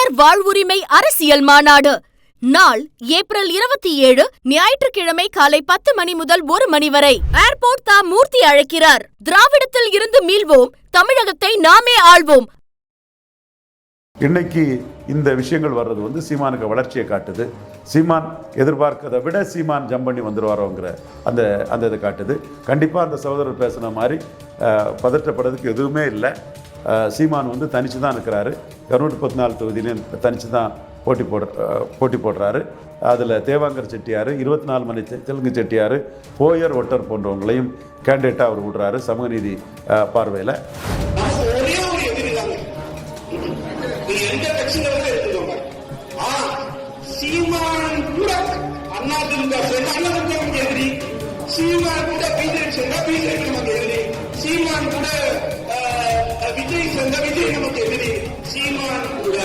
இளைஞர் வாழ்வுரிமை அரசியல் மாநாடு. நாள் ஏப்ரல் இருபத்தி ஏழு ஞாயிற்றுக்கிழமை காலை பத்து மணி முதல் ஒரு மணி வரை. ஏர்போர்ட் தா மூர்த்தி அழைக்கிறார். திராவிடத்தில் இருந்து மீள்வோம் தமிழகத்தை நாமே ஆள்வோம். இன்னைக்கு இந்த விஷயங்கள் வர்றது வந்து சீமானுக்கு வளர்ச்சியை காட்டுது. சீமான் எதிர்பார்க்கதை விட சீமான் ஜம்ப் பண்ணி வந்துடுவாரோங்கிற அந்த அந்த இதை காட்டுது. கண்டிப்பாக அந்த சகோதரர் பேசின மாதிரி பதற்றப்படுறதுக்கு எதுவுமே இல்லை. சீமான் வந்து தனிச்சு தான் இருக்கிறாரு. இரநூத்தி பத்து நாலு தொகுதியிலையும் தனிச்சு தான் போட்டி போடு போட்டி போடுறாரு. அதில் தேவாங்கர் செட்டியார் இருபத்தி நாலு மணி தெலுங்கு செட்டியார் போயர் ஒட்டர் போன்றவங்களையும் கேண்டிடேட்டாக அவர் விடுறாரு சமூக நீதி பார்வையில். நமக்கு ஒரே நமக்கு எதிரி சீமான் கூட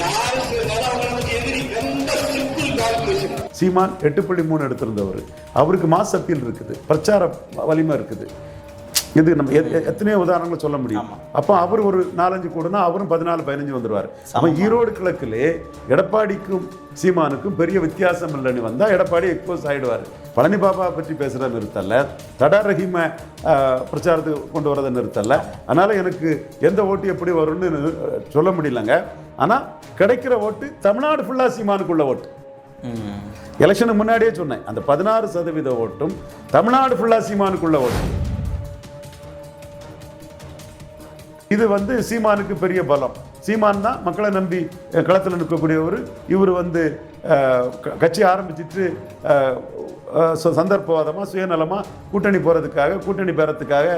யாரு சேர்ந்தாலும் அவங்க நமக்கு எதிரி ரொம்ப சிம்பிள் கால்குலேஷன் சீமான் எட்டு புள்ளி மூணு எடுத்திருந்தவர். அவருக்கு மாஸ் அப்பீல் இருக்குது. பிரச்சார வலிமை இருக்குது. இது நம்ம எத்தனையோ உதாரணங்கள் சொல்ல முடியும். அப்போ அவர் ஒரு நாலஞ்சு கூடனா அவரும் பதினாலு பதினஞ்சு வந்துருவார். அப்போ ஈரோடு கிழக்கிலே எடப்பாடிக்கும் சீமானுக்கும் பெரிய வித்தியாசம் இல்லைன்னு வந்தால் எடப்பாடி எக்ஸ்போஸ் ஆயிடுவார். பழனி பாபா பற்றி பேசுகிறத நிறுத்தல. தடா ரஹீமை பிரச்சாரத்துக்கு கொண்டு வரதை நிறுத்தல. அதனால் எனக்கு எந்த ஓட்டு எப்படி வரும்னு சொல்ல முடியலங்க. ஆனால் கிடைக்கிற ஓட்டு தமிழ்நாடு ஃபுல்லாக சீமானுக்குள்ள ஓட்டு. எலெக்ஷனுக்கு முன்னாடியே சொன்னேன். அந்த பதினாறு சதவீத ஓட்டும் தமிழ்நாடு ஃபுல்லா சீமானுக்குள்ள ஓட்டும் இது வந்து சீமானுக்கு பெரிய பலம். சீமான் தான் மக்களை நம்பி களத்தில் நிற்கக்கூடியவர். இவர் வந்து க- கட்சி ஆரம்பிச்சிட்டு ச- சந்தர்ப்பவாதமாக சுயநலமாக கூட்டணி போகிறதுக்காக கூட்டணி பெறத்துக்காக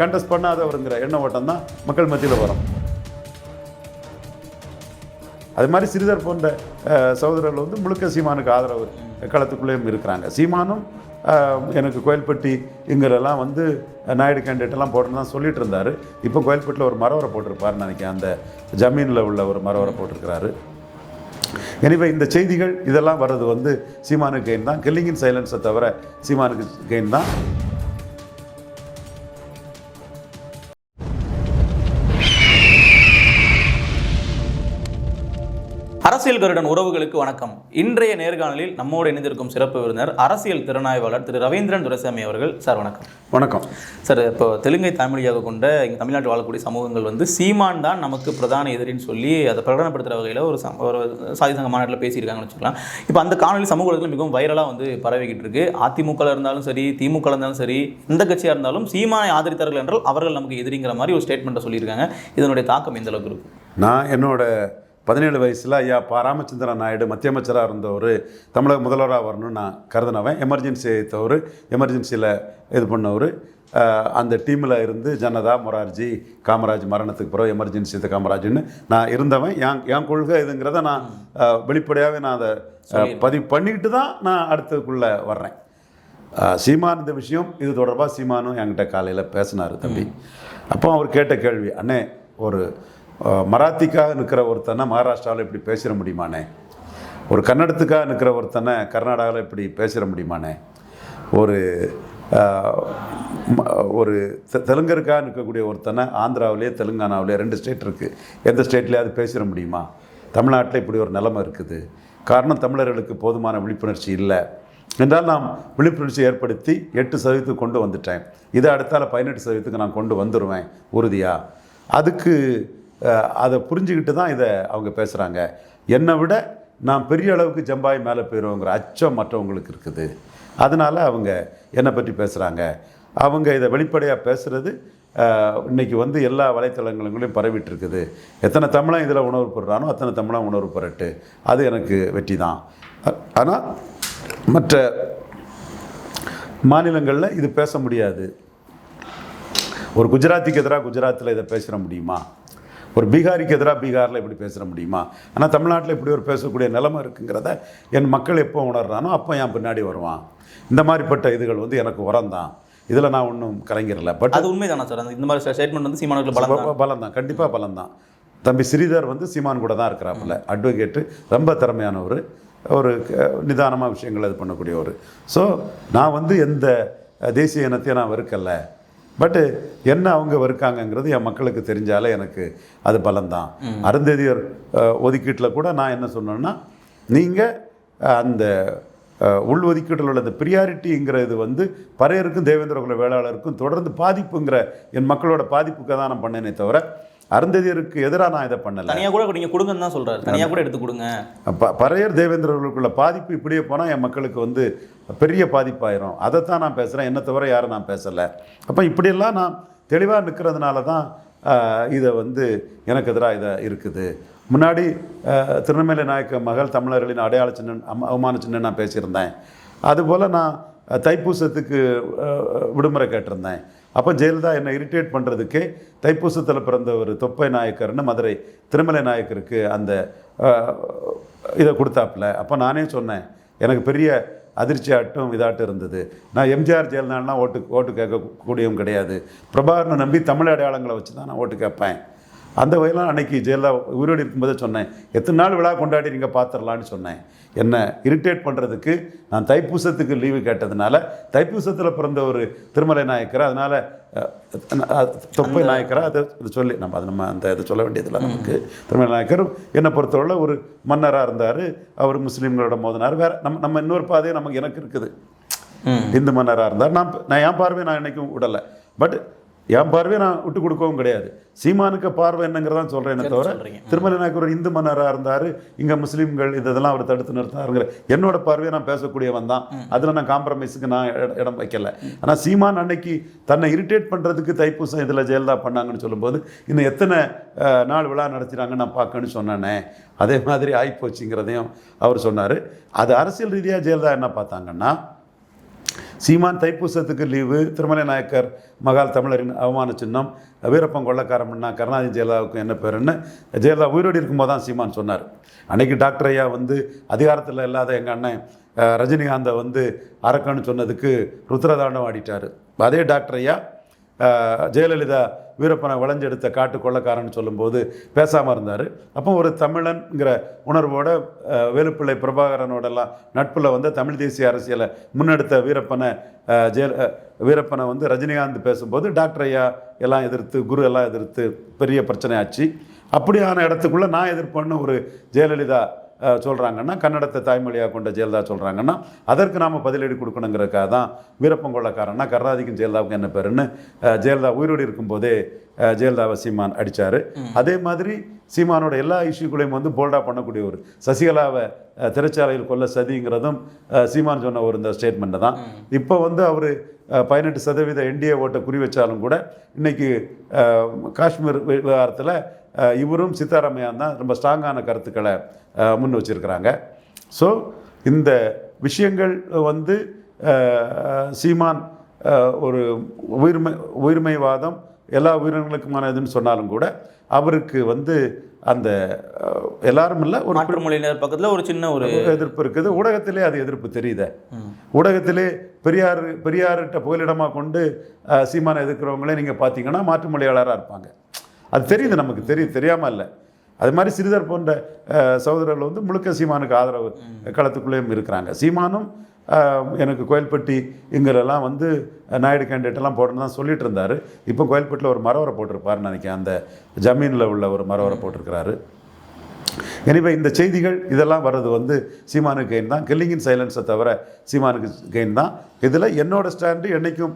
கண்டஸ்ட் பண்ணாதவருங்கிற எண்ண ஓட்டம் தான் மக்கள் மத்தியில் வரும். அது மாதிரி சிறிதர் போன்ற சகோதரர்கள் வந்து முழுக்க சீமானுக்கு ஆதரவு களத்துக்குள்ளேயும் இருக்கிறாங்க. சீமானும் எனக்கு கோயில்பட்டி இங்கெல்லாம் வந்து நாயுடு கேண்டிடேட்லாம் எல்லாம் தான் சொல்லிட்டு இருந்தார். இப்போ கோயில்பட்டியில் ஒரு மரவரை போட்டிருப்பாருன்னு நினைக்கிறேன். அந்த ஜமீனில் உள்ள ஒரு மரவரை போட்டிருக்கிறாரு. எனவே இந்த செய்திகள் இதெல்லாம் வர்றது வந்து சீமானுக்கு கெயின் தான். கில்லிங்கின் சைலன்ஸை தவிர சீமானுக்கு கெயின் தான். அரசியல் கருடன் உறவுகளுக்கு வணக்கம். இன்றைய நேர்காணலில் நம்மோடு இணைந்திருக்கும் சிறப்பு விருந்தினர் அரசியல் திறனாய்வாளர் திரு. ரவீந்திரன் துரைசாமி அவர்கள். சார் வணக்கம். வணக்கம். சார் இப்போ தெலுங்கை தாய்மொழியாக கொண்ட இங்கே தமிழ்நாட்டில் வாழக்கூடிய சமூகங்கள் வந்து சீமான் தான் நமக்கு பிரதான எதிரின்னு சொல்லி அதை பிரகடனப்படுத்துகிற வகையில் ஒரு சம் ஒரு சாதி சங்க மாநாட்டில் பேசியிருக்காங்கன்னு வச்சுக்கலாம். இப்போ அந்த காணொலி சமூக ஊடகத்தில் மிகவும் வைரலாக வந்து பரவிக்கிட்டு இருக்கு. அதிமுக இருந்தாலும் சரி திமுக இருந்தாலும் சரி எந்த கட்சியாக இருந்தாலும் சீமானை ஆதரித்தார்கள் என்றால் அவர்கள் நமக்கு எதிரிங்கிற மாதிரி ஒரு ஸ்டேட்மெண்ட்டை சொல்லியிருக்காங்க. இதனுடைய தாக்கம் எந்த அளவுக்கு இருக்கும் நான் என்னோட பதினேழு வயசில் ஐயா பா ராமச்சந்திரன் நாயுடு மத்திய அமைச்சராக இருந்தவர் தமிழக முதல்வராக வரணும்னு நான் கருதினவன். எமர்ஜென்சி எடுத்தவர் எமர்ஜென்சியில் இது பண்ணவர். அந்த டீமில் இருந்து ஜனதா மொரார்ஜி காமராஜ் மரணத்துக்கு பிறகு எமர்ஜென்சி இது காமராஜ்னு நான் இருந்தவன். என் என் கொள்கை இதுங்கிறத நான் வெளிப்படையாகவே நான் அதை பதிவு பண்ணிக்கிட்டு தான் நான் அடுத்ததுக்குள்ளே வர்றேன். சீமான் இந்த விஷயம் இது தொடர்பாக சீமானும் என்கிட்ட காலையில் பேசினார் தம்பி. அப்போ அவர் கேட்ட கேள்வி அண்ணே ஒரு மராத்திக்காக நிற்கிற ஒருத்தனை மகாராஷ்டிராவில் இப்படி பேசிட முடியுமாண்ணே? ஒரு கன்னடத்துக்காக நிற்கிற ஒருத்தனை கர்நாடகாவில் இப்படி பேசிட முடியுமாண்ணே? ஒரு ஒரு தெ- தெலுங்கருக்காக நிற்கக்கூடிய ஒருத்தனை ஆந்திராவிலேயே தெலுங்கானாவிலேயே ரெண்டு ஸ்டேட் இருக்குது எந்த ஸ்டேட்லேயாவது பேசிட முடியுமா? தமிழ்நாட்டில் இப்படி ஒரு நிலைமை இருக்குது. காரணம் தமிழர்களுக்கு போதுமான விழிப்புணர்ச்சி இல்லை. என்றால் நாம் விழிப்புணர்ச்சி ஏற்படுத்தி எட்டு சதவீதத்துக்கு கொண்டு வந்துட்டேன். இதை அடுத்தால் பதினெட்டு சதவீதத்துக்கு நான் கொண்டு வந்துடுவேன் உறுதியாக அதுக்கு அதை புரிஞ்சுக்கிட்டு தான் இதை அவங்க பேசுகிறாங்க என்னை விட நான் பெரிய அளவுக்கு ஜம்பாய் மேலே போயிடுவோங்கிற அச்சம் மற்றவங்களுக்கு இருக்குது. அதனால் அவங்க என்னை பற்றி பேசுகிறாங்க அவங்க இதை வெளிப்படையாக பேசுகிறது இன்னைக்கு வந்து எல்லா வலைத்தளங்களையும் பரவிட்டு இருக்குது எத்தனை தமிழன் இதில் உணர்வு பெறுறானோ அத்தனை தமிழன் உணர்வு பெறட்டு. அது எனக்கு வெற்றி தான். ஆனால் மற்ற மாநிலங்களில் இது பேச முடியாது. ஒரு குஜராத்திக்கு எதிராக குஜராத்தில் இதை பேசிட முடியுமா? ஒரு பீகாரிக்கு எதிராக பீகாரில் இப்படி பேசிட முடியுமா? ஆனால் தமிழ்நாட்டில் இப்படி ஒரு பேசக்கூடிய நிலைமை இருக்குங்கிறத என் மக்கள் எப்போ உணர்றானோ அப்போ என் பின்னாடி வருவான். இந்த மாதிரிப்பட்ட இதுகள் வந்து எனக்கு உரம் தான் இதில் நான் ஒன்றும் கலைஞரில்லை. பட் அது உண்மைதானா சார்? அந்த இந்த மாதிரி ஸ்டேட்மெண்ட் வந்து சீமானுக்கு பலம் தான் பலம் தான் கண்டிப்பாக பலம் தான் தம்பி ஸ்ரீதர் வந்து சீமான் கூட தான் இருக்கிறாப்புல. அட்வொகேட்டு ரொம்ப திறமையானவர். ஒரு நிதானமாக விஷயங்கள் இது பண்ணக்கூடியவர். ஸோ நான் வந்து எந்த தேசிய இனத்தையும் நான் வெறுக்கல. பட்டு என்ன அவங்க இருக்காங்கங்கிறது என் மக்களுக்கு தெரிஞ்சாலே எனக்கு அது பலம்தான். அருந்ததியர் ஒதுக்கீட்டில் கூட நான் என்ன சொன்னேன்னா நீங்கள் அந்த உள் ஒதுக்கீட்டில் உள்ள அந்த ப்ரியாரிட்டிங்கிற இது வந்து பறையருக்கும் தேவேந்திர குல வேளாளருக்கும் தொடர்ந்து பாதிப்புங்கிற என் மக்களோட பாதிப்புக்கு தான் நான் பண்ணேனே தவிர அருந்ததியருக்கு எதிராக நான் இதை பண்ணலை. தனியாக கூட நீங்கள் கொடுங்கன்னு தான் சொல்கிறாரு தனியாக கூட எடுத்து கொடுங்க. ப பறையர் தேவேந்திரர்களுக்குள்ள பாதிப்பு இப்படியே போனால் என் மக்களுக்கு வந்து பெரிய பாதிப்பாயிரும். அதைத்தான் நான் பேசுகிறேன் என்னை தவிர யாரும் நான் பேசலை. அப்போ இப்படியெல்லாம் நான் தெளிவாக நிற்கிறதுனால தான் இதை வந்து எனக்கு எதிராக இதை இருக்குது. முன்னாடி திருநெல்வேலி நாயக்க மகள் தமிழர்களின் அடையாள சின்னம் அம- அவமான சின்னம் நான் பேசியிருந்தேன். அதுபோல் நான் தைப்பூசத்துக்கு விடுமுறை கேட்டிருந்தேன். அப்போ ஜெயலலிதா என்னை இரிட்டேட் பண்ணுறதுக்கே தைப்பூசத்தில் பிறந்த ஒரு தொப்பை நாயக்கர்னு மதுரை திருமலை நாயக்கருக்கு அந்த இதை கொடுத்தாப்புல. அப்போ நானே சொன்னேன் எனக்கு பெரிய அதிர்ச்சி ஆட்டும் இதாட்டும் இருந்தது. நான் எம்ஜிஆர் ஜெயலலிதாலாம் ஓட்டு ஓட்டு கேட்கக்கூடியவும் கிடையாது. பிரபாகரனை நம்பி தமிழ் அடையாளங்களை வச்சு தான் நான் ஓட்டு கேட்பேன். அந்த வகையில் அன்னைக்கு ஜெயலலிதா உயிரோடு இருக்கும்போதே சொன்னேன். எத்தனை நாள் விழா கொண்டாடி நீங்கள் பார்த்துடலான்னு சொன்னேன். என்ன இரிட்டேட் பண்ணுறதுக்கு நான் தைப்பூசத்துக்கு லீவு கேட்டதுனால தைப்பூசத்தில் பிறந்த ஒரு திருமலை நாயக்கர் அதனால் தொப்பை நாயக்கரா அதை இது சொல்லி நம்ம அது நம்ம அந்த இதை சொல்ல வேண்டியதில்லை நமக்கு. திருமலை நாயக்கர் என்னை பொறுத்தவரை ஒரு மன்னராக இருந்தார். அவர் முஸ்லீம்களோட மோதினார். வேறு நம்ம நம்ம இன்னொரு பாதையை நமக்கு எனக்கு இருக்குது. இந்து மன்னராக இருந்தார். நான் நான் என் பார்வையை நான் என்னைக்கும் விடலை. பட் என் பார்வையை நான் விட்டு கொடுக்கவும் கிடையாது. சீமானுக்கு பார்வை என்னங்கிறதான் சொல்கிறேன் தவிர. திருமலை நாயக்கர் ஒரு இந்து மன்னராக இருந்தார் இங்கே முஸ்லீம்கள் இதெல்லாம் அவர் தடுத்து நிறுத்தாருங்கிற என்னோட பார்வையை நான் பேசக்கூடியவன் தான். அதில் நான் காம்ப்ரமைஸுக்கு நான் இட- இடம் வைக்கல. ஆனால் சீமான் அன்னைக்கு தன்னை இரிட்டேட் பண்ணுறதுக்கு தைப்பூசம் இதில் ஜெயலலிதா பண்ணாங்கன்னு சொல்லும்போது இன்னும் எத்தனை நாள் விழா நடத்தினாங்க நான் பார்க்கணும்னு சொன்னேனே. அதே மாதிரி ஆகிப்போச்சுங்கிறதையும் அவர் சொன்னார். அது அரசியல் ரீதியாக ஜெயலலிதா என்ன பார்த்தாங்கன்னா சீமான் தைப்பூசத்துக்கு லீவு. திருமலை நாயக்கர் மகால் தமிழரின் அவமான சின்னம். வீரப்பன் கொள்ளக்காரம்னா கருணாநிதி ஜெயலலிதாவுக்கு என்ன பேருன்னு ஜெயலலிதா உயிரோடு இருக்கும்போது தான் சீமான் சொன்னார். அன்னைக்கு டாக்டர் ஐயா வந்து அதிகாரத்தில் இல்லாத எங்கள் அண்ணன் ரஜினிகாந்தை வந்து அரக்கன்னு சொன்னதுக்கு ருத்ரதாண்டம் ஆடிட்டார். அதே டாக்டர் ஐயா ஜெயலலிதா வீரப்பனை வளைஞ்செடுத்த காட்டு கொள்ளக்காரன் சொல்லும்போது பேசாமல் இருந்தார். அப்போ ஒரு தமிழன்கிற உணர்வோட வேலுப்பிள்ளை பிரபாகரனோடலாம் நட்பில் வந்து தமிழ் தேசிய அரசியலை முன்னெடுத்த வீரப்பனை அஹ், ஜெய வீரப்பனை வந்து ரஜினிகாந்த் பேசும்போது டாக்டர் ஐயா எல்லாம் எதிர்த்து குரு எல்லாம் எதிர்த்து பெரிய பிரச்சனை ஆச்சு. அப்படியான இடத்துக்குள்ளே நான் எதிர்ப்பேன்னு ஒரு ஜெயலலிதா சொல்கிறாங்கன்னா கன்னடத்தை தாய்மொழியாக கொண்ட ஜெயலலிதா சொல்கிறாங்கன்னா அதற்கு நாம் பதிலடி கொடுக்கணுங்கிறதுக்காக தான் வீரப்பன் கொள்ளக்காரன்னா கருணாதிக்கும் ஜெயலலிதாவுக்கு என்ன பேருன்னு ஜெயலலிதா உயிரோடு இருக்கும்போதே ஜெயலலிதாவை சீமான் அடித்தார் அதே மாதிரி சீமானோட எல்லா இஷ்யூக்களையும் வந்து போல்டாக பண்ணக்கூடிய ஒரு சசிகலாவை திரைச்சாலையில் கொல்ல சதிங்கிறதும் சீமான் சொன்ன ஒரு இந்த ஸ்டேட்மெண்ட்டு தான். இப்போ வந்து அவர் பதினெட்டு சதவீத என்டிஏ ஓட்டை குறி வச்சாலும் கூட இன்னைக்கு அஹ், காஷ்மீர் விவகாரத்தில் இவரும் சித்தாராமையான் தான் ரொம்ப ஸ்ட்ராங்கான கருத்துக்களை முன் வச்சிருக்கிறாங்க. ஸோ இந்த விஷயங்கள் வந்து சீமான் ஒரு உயிர்மை உயிர்மைவாதம் எல்லா உயிரினங்களுக்குமான இதுன்னு சொன்னாலும் கூட அவருக்கு வந்து அந்த எல்லாரும் இல்லை ஒரு மாற்று மொழியினர் பக்கத்தில் ஒரு சின்ன ஒரு எதிர்ப்பு இருக்குது. ஊடகத்திலே அது எதிர்ப்பு தெரியுதே. ஊடகத்திலே பெரியார் பெரியார்கிட்ட புகலிடமாக கொண்டு சீமானை எதிர்க்கிறவங்களே நீங்கள் பார்த்தீங்கன்னா மாற்று மொழியாளராக இருப்பாங்க. அது தெரியுது நமக்கு தெரியுது தெரியாமல் இல்லை. அது மாதிரி சிறிதர் போன்ற சகோதரர்கள் வந்து முழுக்க சீமானுக்கு ஆதரவு களத்துக்குள்ளேயும் இருக்கிறாங்க. சீமானும் எனக்கு கோயில்பட்டி இங்கெல்லாம் வந்து நாயுடு கேண்டிடேட் எல்லாம் போடணும்னு தான் சொல்லிட்டு இருந்தார். இப்போ கோயில்பட்டியில் ஒரு மரவரை போட்டிருப்பாருன்னு நினைக்கிறேன். அந்த ஜமீனில் உள்ள ஒரு மரவரை போட்டிருக்கிறாரு. எனவே இந்த செய்திகள் இதெல்லாம் வர்றது வந்து சீமானுக்கு கெயின் தான். கில்லிங்கின் சைலன்ஸை தவிர சீமானுக்கு கெயின் தான். இதில் என்னோட ஸ்டாண்டு என்றைக்கும்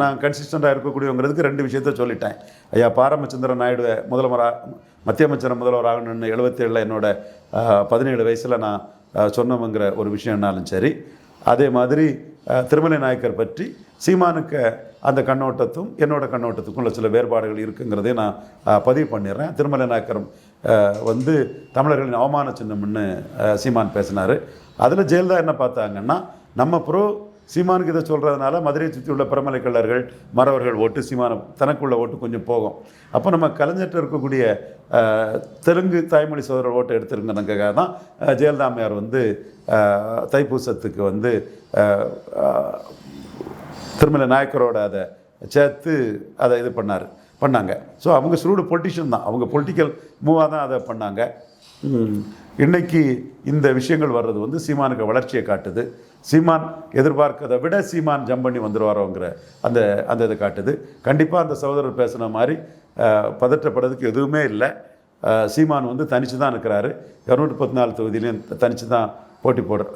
நான் கன்சிஸ்டண்ட்டாக இருக்கக்கூடியவங்கிறதுக்கு ரெண்டு விஷயத்த சொல்லிட்டேன். ஐயா பாரமச்சந்திரன் நாயுடு முதல்வராக மத்திய அமைச்சர் முதல்வர் ஆகணும்னு எழுபத்தேழில் என்னோட பதினேழு வயசில் நான் சொன்னவங்கிற ஒரு விஷயம்னாலும் சரி. அதே மாதிரி திருமலை நாயக்கர் பற்றி சீமானுக்கு அந்த கண்ணோட்டத்தும் என்னோட கண்ணோட்டத்துக்கும் உள்ள சில வேறுபாடுகள் இருக்குங்கிறதையும் நான் பதிவு பண்ணிடுறேன். திருமலை நாயக்கர் வந்து தமிழர்களின் அவமான சின்னம்னு சீமான் பேசினார். அதில் ஜெயலலிதா என்ன பார்த்தாங்கன்னா நம்ம ப்ரோ சீமானுக்கு இதை சொல்கிறதுனால மதுரையை சுற்றி உள்ள பிரமலை கள்ளர்கள் மறவர்கள் ஓட்டு சீமான தனக்குள்ள ஓட்டு கொஞ்சம் போகும். அப்போ நம்ம கலைஞர்கிட்ட இருக்கக்கூடிய தெலுங்கு தாய்மொழி சோதரர் ஓட்டை எடுத்துருங்கிறதுக்காக தான் அஹ், ஜெயலலிதா அம்மையார் வந்து தைப்பூசத்துக்கு வந்து திருமலை நாயக்கரோட அதை சேர்த்து அதை இது பண்ணார் பண்ணாங்க. ஸோ அவங்க ஸ்ரூடு பொலிட்டிஷியன் தான். அவங்க பொலிட்டிக்கல் மூவாக தான் அதை பண்ணாங்க. ம், இன்னைக்கு இந்த விஷயங்கள் வர்றது வந்து சீமானுக்கு வளர்ச்சியை காட்டுது. சீமான் எதிர்பார்க்கதை விட சீமான் ஜம்ப் பண்ணி வந்துடுவாரோங்கிற அந்த அந்த இதை காட்டுது. கண்டிப்பாக அந்த சகோதரர் பேசுன மாதிரி பதற்றப்படுறதுக்கு எதுவுமே இல்லை. சீமான் வந்து தனிச்சு தான் இருக்கிறாரு. இரநூற்றி முப்பத்தி நாலு தொகுதியிலையும் தனிச்சு தான் போட்டி போடுற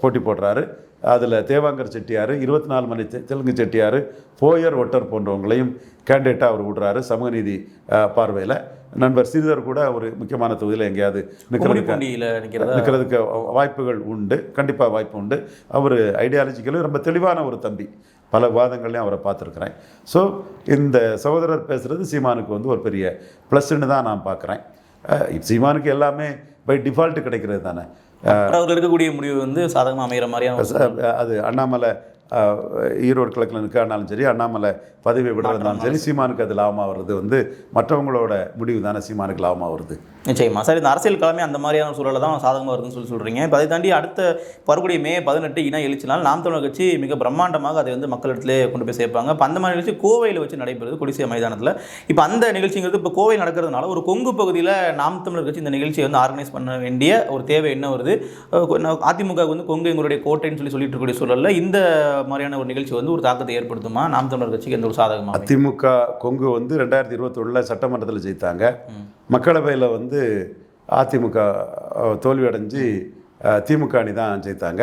போட்டி போடுறாரு. அதில் தேவாங்கர் செட்டியார் இருபத்தி நாலு மணி தெலுங்கு செட்டியார் போயர் ஒட்டர் போன்றவங்களையும் கேண்டிடேட்டாக அவர் விடுறாரு சமூக நீதி பார்வையில். நண்பர் ஸ்ரீதர் கூட ஒரு முக்கியமான தொகுதியில் எங்கேயாவது நிற்கிறதுக்கு நிற்கிறதுக்கு வாய்ப்புகள் உண்டு கண்டிப்பாக வாய்ப்பு உண்டு. அவர் ஐடியாலஜிக்கலும் ரொம்ப தெளிவான ஒரு தம்பி. பல வாதங்கள்லையும் அவரை பார்த்துருக்குறேன். ஸோ இந்த சகோதரர் பேசுகிறது சீமானுக்கு வந்து ஒரு பெரிய ப்ளஸ்ன்னு தான் நான் பார்க்குறேன். சீமானுக்கு எல்லாமே பை டிஃபால்ட்டு கிடைக்கிறது தானே. அவர்கள் எடுக்கக்கூடிய முடிவு வந்து சாதகமாக அமைகிற மாதிரியான அது அண்ணாமலை ஈரோடு கிழக்கில் நிற்கானாலும் சரி அண்ணாமலை பதவி விடுறதுனாலும் சரி சீமானுக்கு அது லாபமாக வருது வந்து மற்றவங்களோட முடிவு தானே சீமானுக்கு லாபமாக வருது. நிச்சயமா. சார் இந்த அரசியல் கிழமை அந்த மாதிரியான சூழலை தான் சாதகமாக வருதுன்னு சொல்லி சொல்கிறீங்க இப்போ அதை தாண்டி அடுத்த வரக்கூடிய மே பதினெட்டு இன எழுச்சினால் நாம் தமிழர் கட்சி மிக பிரம்மாண்டமாக அதை வந்து மக்களிடத்திலே கொண்டு போய் சேர்ப்பாங்க. இப்போ அந்த மாதிரி நிகழ்ச்சி கோவையில் வச்சு நடைபெறுது கொடிசிய மைதானத்தில். இப்போ அந்த நிகழ்ச்சிங்கிறது இப்போ கோவை நடக்கிறதுனால ஒரு கொங்கு பகுதியில் நாம் தமிழர் கட்சி இந்த நிகழ்ச்சியை வந்து ஆர்கனைஸ் பண்ண வேண்டிய ஒரு தேவை என்ன வருது? அதிமுக வந்து கொங்கு எங்களுடைய கோட்டைன்னு சொல்லி சொல்லிட்டு இருக்கக்கூடிய சூழலில் இந்த மாதிரியான ஒரு நிகழ்ச்சி வந்து ஒரு தாக்கத்தை ஏற்படுத்துமா? நாம் தமிழர் கட்சிக்கு எந்த ஒரு சாதகமாக அதிமுக கொங்கு வந்து ரெண்டாயிரத்தி இருபத்தொன்னில் சட்டமன்றத்தில் ஜெயித்தாங்க. மக்களவையில் வந்து அதிமுக தோல்வி அடைஞ்சு திமுக அணி தான் ஜெயித்தாங்க.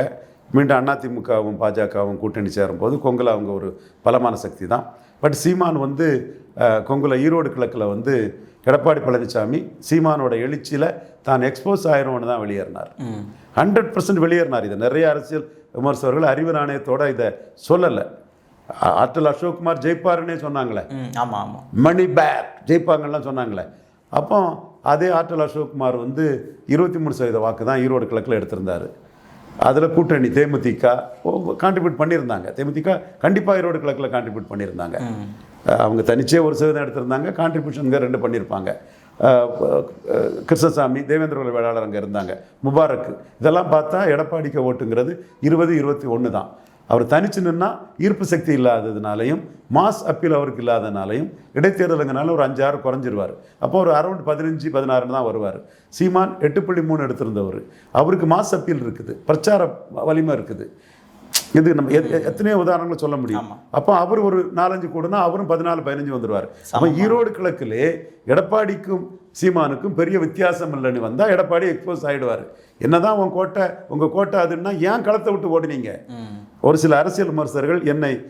மீண்டும் அதிமுகவும் பாஜகவும் கூட்டணி சேரும்போது கொங்குல அவங்க ஒரு பலமான சக்தி தான். பட் சீமான் வந்து கொங்குல ஈரோடு கிழக்கில் வந்து எடப்பாடி பழனிசாமி சீமானோட எழுச்சியில் தான் எக்ஸ்போஸ் ஆயிரும்னு தான் வெளியேறினார். ஹண்ட்ரட் பர்சன்ட் வெளியேறினார் இதை. நிறைய அரசியல் விமர்சகர்கள் அறிவு நாணயத்தோட இதை சொல்லலை. ஆற்றல் அசோக்குமார் ஜெயிப்பாருன்னே சொன்னாங்களே. ஆமாம் ஆமாம் மணி பேக் ஜெயிப்பாங்கலாம் சொன்னாங்களே. அப்போ அதே ஆற்றல் அசோக்குமார் வந்து இருபத்தி மூணு சதவீத வாக்கு தான் ஈரோடு கிழக்கில் எடுத்திருந்தார். அதில் கூட்டணி தேமுதிக கான்ட்ரிபியூட் பண்ணியிருந்தாங்க. தேமுதிக கண்டிப்பாக ஈரோடு கிழக்கில் கான்ட்ரிபியூட் பண்ணியிருந்தாங்க. அவங்க தனிச்சே ஒரு சதவீதம் எடுத்திருந்தாங்க. கான்ட்ரிபியூஷனுங்க ரெண்டு பண்ணியிருப்பாங்க. கிருஷ்ணசாமி தேவேந்திர வேளாளர் அங்கே இருந்தாங்க. முபாரக் இதெல்லாம் பார்த்தா எடப்பாடிக்கு ஓட்டுங்கிறது இருபது இருபத்தி ஒன்று தான். அவர் தனிச்சு நின்னா ஈர்ப்பு சக்தி இல்லாததுனாலையும் மாஸ் அப்பீல் அவருக்கு இல்லாதனாலையும் இடைத்தேர்தலுங்கனால ஒரு அஞ்சாறு குறைஞ்சிருவார். அப்போ ஒரு அரௌண்ட் பதினஞ்சு பதினாறுன்னு தான் வருவார். சீமான் எட்டு புள்ளி மூணு எடுத்திருந்தவர். அவருக்கு மாஸ் அப்பீல் இருக்குது. பிரச்சார வலிமை இருக்குது. இது நம்ம எத்- எத்- எத்தனையோ உதாரணங்களை சொல்ல முடியும். அப்போ அவர் ஒரு நாலஞ்சு கூடனா அவரும் பதினாலு பதினஞ்சு வந்துருவார். அப்போ ஈரோடு கிழக்கிலே எடப்பாடிக்கும் சீமானுக்கும் பெரிய வித்தியாசம் இல்லைன்னு வந்தால் எடப்பாடி எக்ஸ்போஸ் ஆகிடுவார் என்னதான் உன் கோட்டை உங்கள் கோட்டை அதுன்னா ஏன் களத்தை விட்டு ஓடினீங்க? ஒரு சில அரசியல் விமர்சகர்கள் என்னை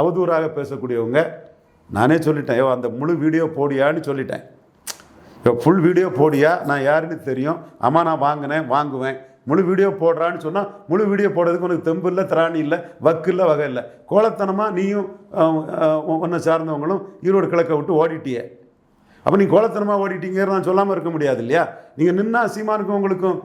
அவதூறாக பேசக்கூடியவங்க நானே சொல்லிட்டேன் ஐயோ அந்த முழு வீடியோ போடியான்னு சொல்லிட்டேன். இப்போ ஃபுல் வீடியோ போடியா? நான் யாருன்னு தெரியும். அம்மா நான் வாங்கினேன் வாங்குவேன். முழு வீடியோ போடுறான்னு சொன்னால் முழு வீடியோ போடுறதுக்கு உனக்கு தெம்பு இல்லை திராணி இல்லை வக்கு இல்லை வகை இல்லை. கோலத்தனமாக நீயும் ஒன்றை சார்ந்தவங்களும் ஈரோடு கிழக்க விட்டு ஓடிட்டியே. அப்போ நீ கோலத்தனமாக ஓடிட்டீங்க நான் சொல்லாமல் இருக்க முடியாது இல்லையா? நீங்கள் நின்னா சீமானுக்கும் உங்களுக்கும்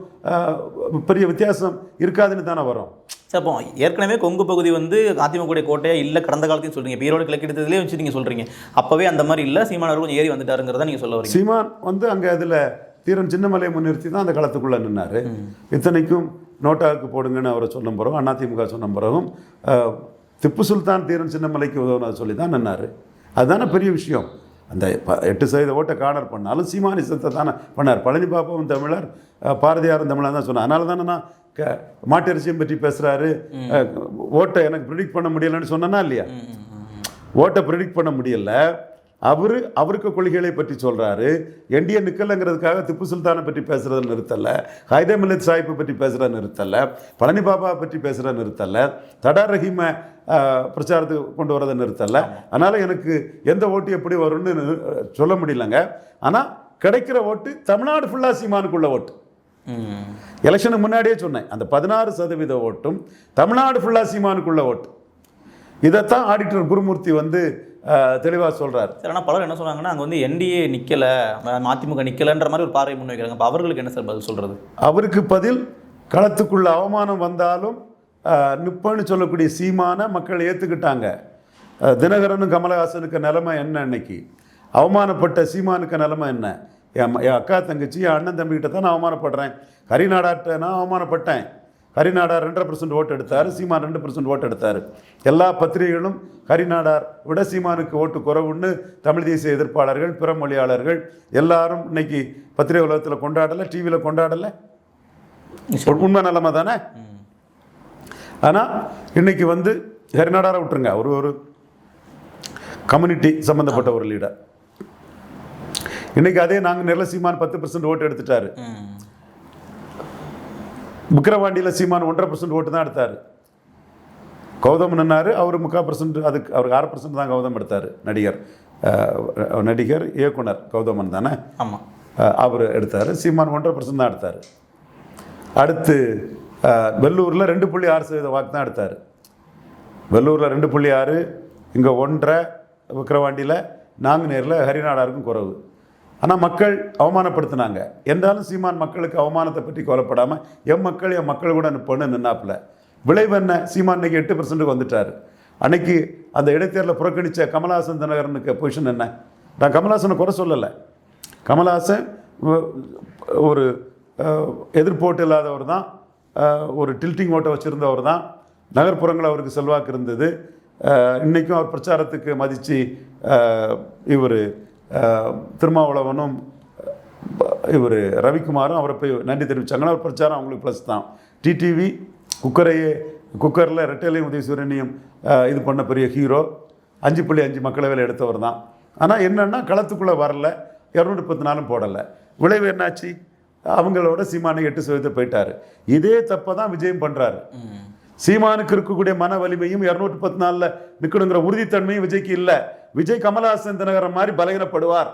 பெரிய வித்தியாசம் இருக்காதுன்னு தானே வரும். அப்போ ஏற்கனவே கொங்கு பகுதி வந்து அதிமுக கோட்டையா இல்லை கடந்த காலத்தையும் சொல்றீங்க. இப்போ ஈரோடு கிழக்கு எடுத்ததுலேயே வச்சு நீங்கள் சொல்றீங்க. அப்பவே அந்த மாதிரி இல்லை சீமானவர் கொஞ்சம் ஏறி வந்துட்டாருங்கிறத நீங்கள் சொல்ல வரீங்க? சீமான் வந்து அங்கே அதில் தீரன் சின்னமலையை முன்னிறுத்தி தான் அந்த களத்துக்குள்ளே நின்னார். இத்தனைக்கும் நோட்டாவுக்கு போடுங்கன்னு அவரை சொன்ன பிறகும் அதிமுக சொன்ன பிறகும் திப்பு சுல்தான் தீரன் சின்னமலைக்கு உதவுனதை சொல்லி தான் நின்னார். அதுதானே பெரிய விஷயம். அந்த எட்டு சதவீத ஓட்டை கார்னர் பண்ணாலும் சீமானிசத்தை தானே பண்ணார். பழனி பாப்பாவும் தமிழர் பாரதியாரும் தமிழர் தான் சொன்னார் அதனால தானே நான் க மாட்டரிசியம் பற்றி பேசுகிறாரு ஓட்டை எனக்கு ப்ரிடிக்ட் பண்ண முடியலைன்னு சொன்னேன்னா இல்லையா? ஓட்டை ப்ரிடிக்ட் பண்ண முடியல. அவர் அவருக்கு கொள்கைகளை பற்றி சொல்றாரு. என்டிஏ நிக்கலங்கிறதுக்காக திப்பு சுல்தானை பற்றி பேசுறதை நிறுத்தல. ஹைதர் மில்லத் சாஹிப்பை பற்றி பேசுறத நிறுத்தல. பழனி பாபா பற்றி பேசுறத நிறுத்தல. தடா ரஹீமை பிரச்சாரத்துக்கு கொண்டு வரதை நிறுத்தல. அதனால எனக்கு எந்த ஓட்டு எப்படி வரும்னு சொல்ல முடியலங்க. ஆனால் கிடைக்கிற ஓட்டு தமிழ்நாடு ஃபுல்லாக சீமானுக்குள்ள ஓட்டு. எலெக்ஷனுக்கு முன்னாடியே சொன்னேன். அந்த பதினாறு சதவீத ஓட்டும் தமிழ்நாடு ஃபுல்லாக சீமானுக்குள்ள ஓட்டு. இதைத்தான் ஆடிட்டர் குருமூர்த்தி வந்து தெளிவாக சொல்றார். சார் ஆனால் பலர் என்ன சொன்னாங்கன்னா அங்கே வந்து என்டிஏ நிற்கல அதிமுக நிற்கலன்ற மாதிரி ஒரு பார்வை முன்வைக்கிறாங்க. அப்போ அவர்களுக்கு என்ன சார் பதில் சொல்றது? அவருக்கு பதில் களத்துக்குள்ள அவமானம் வந்தாலும் நிப்பன்னு சொல்லக்கூடிய சீமான மக்கள் ஏற்றுக்கிட்டாங்க தினகரனும் கமலஹாசனுக்கு நிலைமை என்ன இன்னைக்கு அவமானப்பட்ட சீமானுக்கு நிலைமை என்ன? என் என் அக்கா தங்கச்சி என் அண்ணன் தம்பிக்கிட்ட தான் நான் அவமானப்படுறேன். கரிநாடாட்ட நான் அவமானப்பட்டேன். ஹரிநாடார் ரெண்டரை பர்சன்ட் ஓட்டு எடுத்தார் சீமான் ரெண்டு பர்சன்ட் ஓட்டு எடுத்தார். எல்லா பத்திரிகைகளும் ஹரிநாடார் விட சீமானுக்கு ஓட்டு குறைவுன்னு தமிழ் தேசிய எதிர்ப்பாளர்கள் பிற மொழியாளர்கள் எல்லாரும் இன்னைக்கு பத்திரிகை உலகத்தில் கொண்டாடலை டிவியில் கொண்டாடலை. உண்மை நிலைமை தானே? ஆனால் இன்னைக்கு வந்து ஹரிநாடாரை விட்டுருங்க. ஒரு ஒரு கம்யூனிட்டி சம்மந்தப்பட்ட ஒரு லீடர் இன்னைக்கு அதே நாங்கள் நிரல சீமான் பத்து பர்சன்ட் ஓட்டு எடுத்துட்டாரு. விக்கிரவாண்டியில் சீமான் ஒன்றரை பர்சன்ட் ஓட்டு தான் எடுத்தார். கௌதம் நின்னாரு அவர் முக்கால் பர்சன்ட் அதுக்கு அவருக்கு ஆறு பர்சன்ட் தான் கௌதம் எடுத்தார். நடிகர் நடிகர் இயக்குனர் கௌதமன் தானே? ஆமாம் அவர் எடுத்தார். சீமான் ஒன்றரை பர்சன்ட் தான் எடுத்தார். அடுத்து வெள்ளூரில் ரெண்டு புள்ளி ஆறு சதவீத வாக்கு தான் எடுத்தார். வெள்ளூரில் ரெண்டு புள்ளி ஆறு இங்கே ஒன்றரை விக்கிரவாண்டியில் நாங்குநேரில் ஹரிநாடாருக்கும் குறைவு. ஆனால் மக்கள் அவமானப்படுத்தினாங்க. என்றாலும் சீமான் மக்களுக்கு அவமானத்தை பற்றி கவலைப்படாமல் என் மக்கள் என் மக்கள் கூட நிற்போன்னு நின்னாப்புல. விளைவு என்ன? சீமான் இன்னைக்கு எட்டு பர்சன்ட்டுக்கு வந்துட்டார். அன்னைக்கு அந்த இடைத்தேர்தலில் புறக்கணித்த கமலஹாசன் தினகரனுக்கு பொசிஷன் என்ன? நான் கமலஹாசனை குறை சொல்லலை. கமலஹாசன் ஒரு எதிர்ப்போட்டு இல்லாதவர் தான். ஒரு டில்ட்டிங் ஓட்டை வச்சுருந்தவர் தான். நகர்ப்புறங்கள் அவருக்கு செல்வாக்கு இருந்தது. இன்றைக்கும் அவர் பிரச்சாரத்துக்கு மதித்து இவர் திருமாவளவனும் இவர் ரவிக்குமாரும் அவரை போய் நன்றி தெரிவித்தாங்கன்னா அவர் பிரச்சாரம் அவங்களுக்கு ப்ளஸ் தான். டிடிவி குக்கரையே குக்கரில் ரெட்டையிலையும் உதயசூரியனையும் இது பண்ண பெரிய ஹீரோ அஞ்சு புள்ளி அஞ்சு மக்களவையில் எடுத்தவர் தான். ஆனால் என்னென்னா களத்துக்குள்ளே வரல. இரநூத்தி பத்து நாளும் போடலை. விளைவு என்னாச்சு? அவங்களோட சீமானை எட்டு சதவீதம் போயிட்டார். இதே தப்பை தான் விஜயம் பண்ணுறாரு சீமானுக்கு இருக்கக்கூடிய மன வலிமையும் இரநூத்தி பத்து நாளில் நிற்கணுங்கிற உறுதித்தன்மையும் விஜய்க்கு இல்லை. விஜய் கமலஹாசன் தினகரன் மாதிரி பலகீனப்படுவார்.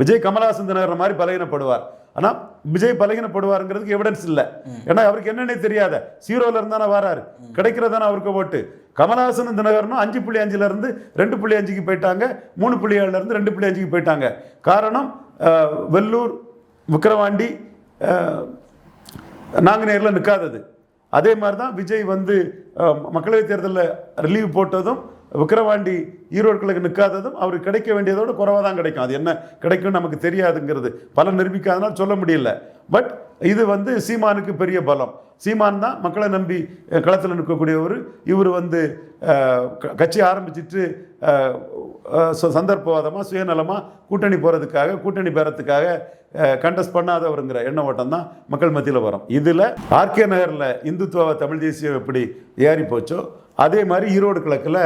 விஜய் கமலஹாசன் தினகரன் மாதிரி பலகீனப்படுவார். ஆனால் விஜய் பலகீனப்படுவாருங்கிறதுக்கு எவிடன்ஸ் இல்லை. ஏன்னா அவருக்கு என்னன்னே தெரியாத. ஜீரோல இருந்தானே வராரு. கிடைக்கிறதானே அவருக்கு ஓட்டு. கமலஹாசனும் தினகரனும் அஞ்சு புள்ளி அஞ்சுல இருந்து ரெண்டு புள்ளி அஞ்சுக்கு போயிட்டாங்க. மூணு புள்ளி ஏழுல இருந்து ரெண்டு புள்ளி அஞ்சுக்கு போயிட்டாங்க. காரணம் வெள்ளூர் விக்கிரவாண்டி நாங்குநேரில் நிற்காதது அதே மாதிரி தான் விஜய் வந்து மக்களவைத் தேர்தலில் ரிலீவ் போட்டதும் விக்கிரவாண்டி ஈரோடுகளுக்கு நிற்காததும் அவருக்கு கிடைக்க வேண்டியதோட குறைவாக தான் கிடைக்கும். அது என்ன கிடைக்கும்னு நமக்கு தெரியாதுங்கிறது. பலன் நிரூபிக்காதனால் சொல்ல முடியல. பட் இது வந்து சீமானுக்கு பெரிய பலம். சீமான் தான் மக்களை நம்பி களத்தில் நிற்கக்கூடியவர். இவர் வந்து க- கட்சி ஆரம்பிச்சிட்டு சந்தர்ப்பவாதமாக சுயநலமாக கூட்டணி போகிறதுக்காக கூட்டணி பெறத்துக்காக கண்டஸ்ட் பண்ணாதவருங்கிற எண்ண ஓட்டம் தான் மக்கள் மத்தியில் வரும். இதில் ஆர்கே நகரில் இந்துத்துவ தமிழ் தேசியம் எப்படி ஏறி போச்சோ அதே மாதிரி ஈரோடு கிழக்கில்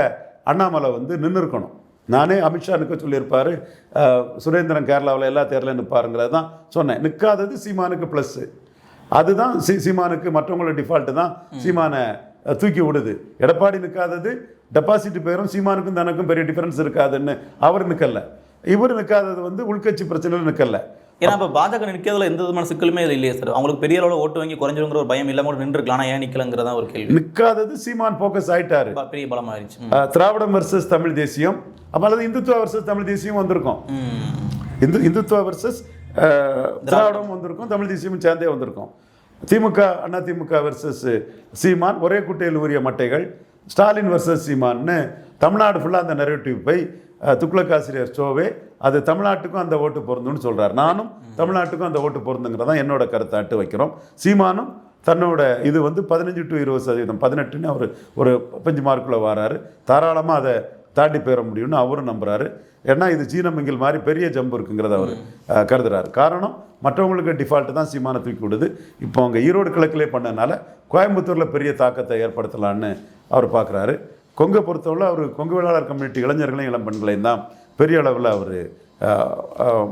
அண்ணாமலை வந்து நின்று இருக்கணும் நானே அமித்ஷா நிற்க சொல்லியிருப்பார். சுரேந்திரன் கேரளாவில் எல்லா தேர்தலும் நிற்பாருங்கிறது தான் சொன்னேன். நிற்காதது சீமானுக்கு ப்ளஸ்ஸு அதுதான் சீ சீமானுக்கு மற்றவங்களோட டிஃபால்ட்டு தான் சீமானை தூக்கி விடுது. எடப்பாடி நிற்காதது டெபாசிட் பேரும் சீமானுக்கும் தனக்கும் பெரிய டிஃபரன்ஸ் இருக்காதுன்னு அவர் நிற்கல இவர் நிற்காதது வந்து உள்கட்சி பிரச்சனையில் நிற்கல ஏன்னா இப்போ பாஜக நிற்கிறதுல எந்த விதமான சிக்கலுமே இல்லை இல்லையா சார் அவங்களுக்கு பெரிய அளவில் ஓட்டு வாங்கி குறைஞ்சிருங்கிற ஒரு பயம் இல்லாமல் நின்றுருக்கலாம். ஆனால் ஏன் நிற்கலங்கிறதா ஒரு கேள்வி. நிற்காதது சீமான் ஃபோக்கஸ் ஆயிட்டாரு. பெரிய பலமாயிருச்சு ம். அஹ், திராவிடம் வர்சஸ் தமிழ் தேசியம். அப்போ அல்லது இந்துத்துவா வர்சஸ் தமிழ் தேசியம் வந்திருக்கும். இந்து இந்துத்துவா வர்சஸ் திராவிடம். வந்திருக்கும் தமிழ் தேசியமும் சேர்ந்தே வந்திருக்கும். திமுக அண்ணா திமுக வர்சஸ் சீமான். ஒரே குட்டையில் உரிய மட்டைகள். ஸ்டாலின் வர்சஸ் சீமான்னு தமிழ்நாடு ஃபுல்லாக அந்த நெரேட்டிவ் போய் துக்ளக் ஆசிரியர் சோவே அது தமிழ்நாட்டுக்கும் அந்த ஓட்டு பொருந்துன்னு சொல்கிறார் நானும் தமிழ்நாட்டுக்கும் அந்த ஓட்டு பொருந்துங்கிறதான் என்னோட கருத்தாட்டு வைக்கிறோம். சீமானும் தன்னோட இது வந்து பதினஞ்சு டு இருபது சதவீதம் பதினெட்டுன்னு அவர் ஒரு பஞ்சு மார்க்குள்ளே வராரு. தாராளமாக அதை தாண்டி போயிட முடியும்னு அவரும் நம்புகிறாரு ஏன்னா இது சீனமிங்கில் மாதிரி பெரிய ஜம்ப் இருக்குங்கிறத அவர் கருதுறாரு. காரணம் மற்றவங்களுக்கு டிஃபால்ட்டு தான் சீமானை தூக்கி விடுது. இப்போ அவங்க ஈரோடு கிழக்கிலே பண்ணனால கோயம்புத்தூரில் பெரிய தாக்கத்தை ஏற்படுத்தலான்னு அவர் பார்க்குறாரு கொங்கை பொறுத்தவரை அவர் கொங்கு வேளாளர் கம்யூனிட்டி இளைஞர்களையும் இளம் பெண்களையும் தான் பெரிய அளவில் அவர்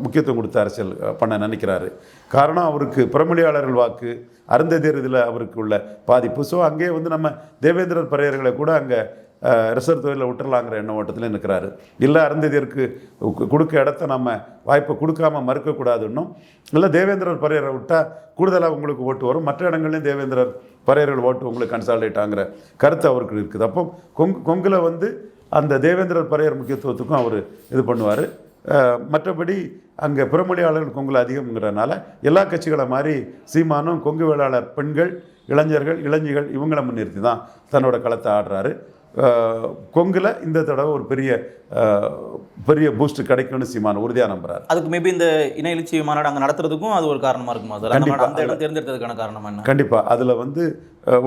முக்கியத்துவம் கொடுத்து அரசியல் பண்ண நினைக்கிறாரு. காரணம் அவருக்கு புறமொழியாளர்கள் வாக்கு அருந்ததியர் இதில் அவருக்கு உள்ள பாதிப்பு. ஸோ அங்கேயே வந்து நம்ம தேவேந்திரர் பறையர்களை கூட அங்கே ரிசர்வ் தொழிலில் விட்டுறலாங்கிற எண்ண ஓட்டத்தில் நிற்கிறாரு இல்லை அருந்ததியருக்கு கொடுக்க இடத்த நம்ம வாய்ப்பை கொடுக்காம மறுக்கக்கூடாதுன்னும் இல்லை தேவேந்திரர் பறையரை விட்டால் கூடுதலாக உங்களுக்கு ஓட்டு வரும். மற்ற இடங்கள்லையும் தேவேந்திரர் பறையர்கள் ஓட்டு உங்களுக்கு கன்சால்டேட் ஆங்கிற கருத்து அவருக்கு இருக்குது. அப்போ கொங்கு கொங்கில் வந்து அந்த தேவேந்திரர் பறையர் முக்கியத்துவத்துக்கும் அவர் இது பண்ணுவார். மற்றபடி அங்கே பிறமொழியாளர்கள் கொங்குல அதிகம்ங்கிறனால எல்லா கட்சிகளை மாதிரி சீமானும் கொங்கு வேளாளர் பெண்கள் இளைஞர்கள் இளைஞிகள் இவங்களை முன்னிறுத்தி தான் தன்னோட களத்தை ஆடுறாரு. கொங்குல இந்த தடவை ஒரு பெரிய பெரிய பூஸ்ட் கிடைக்கும்னு சீமான் உறுதியாக நம்புறாரு. அதுக்கு மேபி இந்த இன எழுச்சி மாநாடு அங்கே நடத்துறதுக்கும் அது ஒரு காரணமா இருக்குமா? சார் அந்த இடம் தேர்ந்தெடுத்ததுக்கான காரணம் என்ன? கண்டிப்பாக அதில் வந்து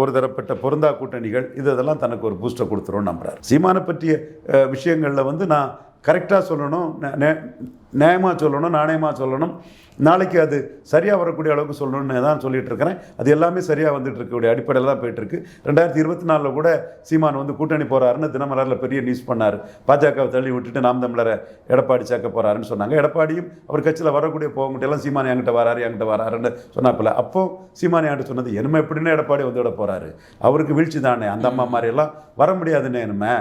ஒரு தரப்பட்ட பொருந்தா கூட்டணிகள் இது இதெல்லாம் தனக்கு ஒரு பூஸ்ட்டை கொடுத்துரும்னு நம்புறாரு. சீமானை பற்றிய விஷயங்களில் வந்து நான் கரெக்டாக சொல்லணும். நியாயமாக சொல்லணும் நாணயமாக சொல்லணும். நாளைக்கு அது சரியாக வரக்கூடிய அளவுக்கு சொல்லணும்னு தான் சொல்லிட்டு இருக்கிறேன். அது எல்லாமே சரியாக வந்துட்டு இருக்கக்கூடிய அடிப்படையில் தான் போயிட்டுருக்கு ரெண்டாயிரத்தி இருபத்தி நாலில் கூட சீமான் வந்து கூட்டணி போகிறாருன்னு தினமலரில் பெரிய நியூஸ் பண்ணார். பாஜகவை தள்ளி விட்டுட்டு நாம் தமிழரை எடப்பாடி சேர்க்க போகிறாருன்னு சொன்னாங்க. எடப்பாடியும் அவர் கட்சியில் வரக்கூடிய போகங்கிட்ட எல்லாம் சீமான் என்கிட்ட வராரு என்கிட்ட வராருன்னு சொன்னாப்பில்ல அப்போ சீமான் என்கிட்ட சொன்னது என்னமே எப்படின்னு எடப்பாடி வந்து விட போறாரு? அவருக்கு வீழ்ச்சி தானே. அந்த அம்மா மாதிரியெல்லாம் வர முடியாதுன்னு என்னமே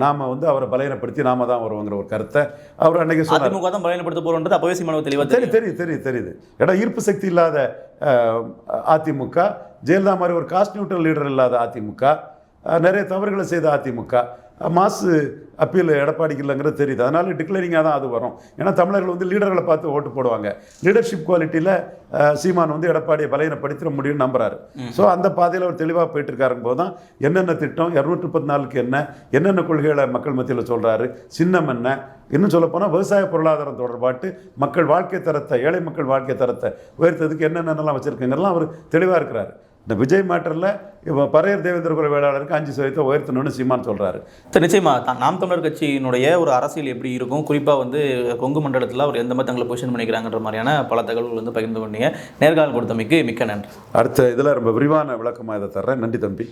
நாம் நாம வந்து அவரை பலகீனப்படுத்தி நாம தான் வருவோங்கிற ஒரு கருத்தை அவர் அன்னைக்கு சொன்னார். தான் பலவீனப்படுத்த போறோன்றது அப்பவே சீமானவு தெளிவா தெரியும். தெரியும் தெரியும் தெரியுது. ஏன்னா ஈர்ப்பு சக்தி இல்லாத அதிமுக ஜெயலலிதா மாதிரி ஒரு காஸ்ட் நியூட்ரல் லீடர் இல்லாத அதிமுக நிறைய தவறுகளை செய்த அதிமுக. மாசு அப்பீல் எடப்பாடிக்கு இல்லைங்கிறது தெரியுது. அதனால டிக்ளரிங்காக தான் அது வரும். ஏன்னா தமிழர்கள் வந்து லீடர்களை பார்த்து ஓட்டு போடுவாங்க. லீடர்ஷிப் குவாலிட்டியில் சீமான் வந்து எடப்பாடியை பலகீனப்படுத்திட முடியும்னு நம்புறாரு. ஸோ அந்த பாதையில் அவர் தெளிவாக போயிட்டு இருக்காருங்க போது தான் என்னென்ன திட்டம் இரநூற்றி முப்பத்தி நாலுக்கு என்ன என்னென்ன கொள்கைகளை மக்கள் மத்தியில் சொல்றாரு சின்னம் என்ன இன்னும் சொல்லப்போனால் விவசாய பொருளாதாரம் தொடர்பாட்டு மக்கள் வாழ்க்கை தரத்தை ஏழை மக்கள் வாழ்க்கை தரத்தை உயர்த்ததுக்கு என்னென்னலாம் வச்சுருக்குங்கிறலாம் அவர் தெளிவாக இருக்கிறாரு. இந்த விஜய் மேட்டரில் இப்போ பறையர் தேவேந்திர குல வேளாளருக்கு அஞ்சு சதவீதத்தை உயர்த்தணும்னு சீமான் சொல்கிறாரு சார் நிச்சயமா நாம் தமிழர் கட்சியினுடைய ஒரு அரசியல் எப்படி இருக்கும்? குறிப்பாக வந்து கொங்கு மண்டலத்தில் அவர் எந்த மாதிரி தங்களை பொசிஷன் பண்ணிக்கிறாங்கன்ற மாதிரியான பல தகவல்கள் வந்து பகிர்ந்து கொண்டீங்க. நேர்காணல் கொடுத்தமைக்கு மிக்க நன்றி. அடுத்த இதில் ரொம்ப விரிவான விளக்கமாக இதை தர்றேன். நன்றி தம்பி.